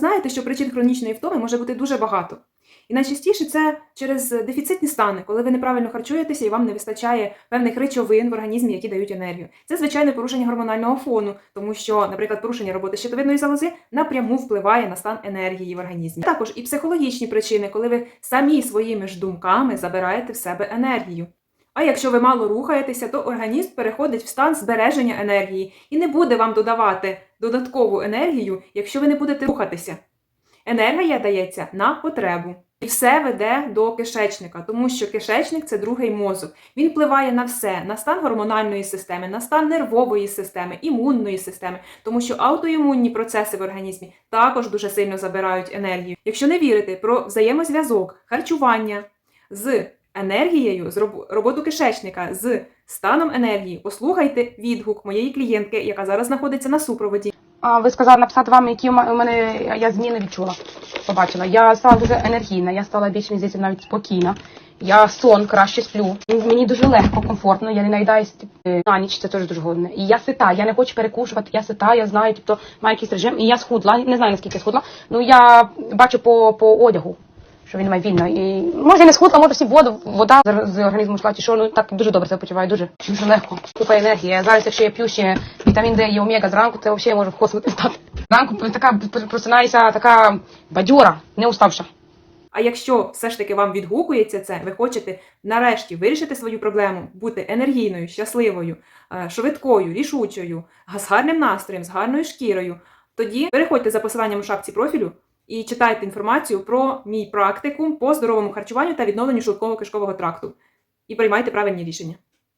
Знаєте, що причин хронічної втоми може бути дуже багато. І найчастіше це через дефіцитні стани, коли ви неправильно харчуєтеся і вам не вистачає певних речовин в організмі, які дають енергію. Це звичайне порушення гормонального фону, тому що, наприклад, порушення роботи щитовидної залози напряму впливає на стан енергії в організмі. Також і психологічні причини, коли ви самі своїми ж думками забираєте в себе енергію. А якщо ви мало рухаєтеся, то організм переходить в стан збереження енергії і не буде вам додавати додаткову енергію, якщо ви не будете рухатися. Енергія дається на потребу. І все веде до кишечника, тому що кишечник це другий мозок. Він впливає на все: на стан гормональної системи, на стан нервової системи, імунної системи, тому що аутоімунні процеси в організмі також дуже сильно забирають енергію. Якщо не вірите про взаємозв'язок харчування з енергією, з роботу кишечника, з станом енергії, послухайте відгук моєї клієнтки, яка зараз знаходиться на супроводі. А ви сказали написати вам, які у мене я зміни відчула. Побачила. Я стала дуже енергійна, я стала більш мені навіть спокійна. Я сон краще сплю. Мені дуже легко, комфортно. Я не наїдаюсь е, на ніч, це теж дуже головне. І я сита, я не хочу перекушувати, я сита, я знаю, тобто маю якийсь режим, і я схудла. Не знаю наскільки схудла. Ну я бачу по, по одягу. Що він має вільно. І може не схудла, може всі воду, вода з, організму йшла, чи що, ну так дуже добре себе почуваю, дуже, дуже легко. Купа енергії. Зараз, якщо я п'ю ще вітамін Д і омега зранку, то взагалі я можу в космос стати. Зранку така просинаюся така бадьора, не уставша. А якщо все ж таки вам відгукується це, ви хочете нарешті вирішити свою проблему, бути енергійною, щасливою, е, швидкою, рішучою, з гарним настроєм, з гарною шкірою, тоді переходьте за посиланням у шапці профілю і читайте інформацію про мій практикум по здоровому харчуванню та відновленню шлунково-кишкового тракту. І приймайте правильні рішення.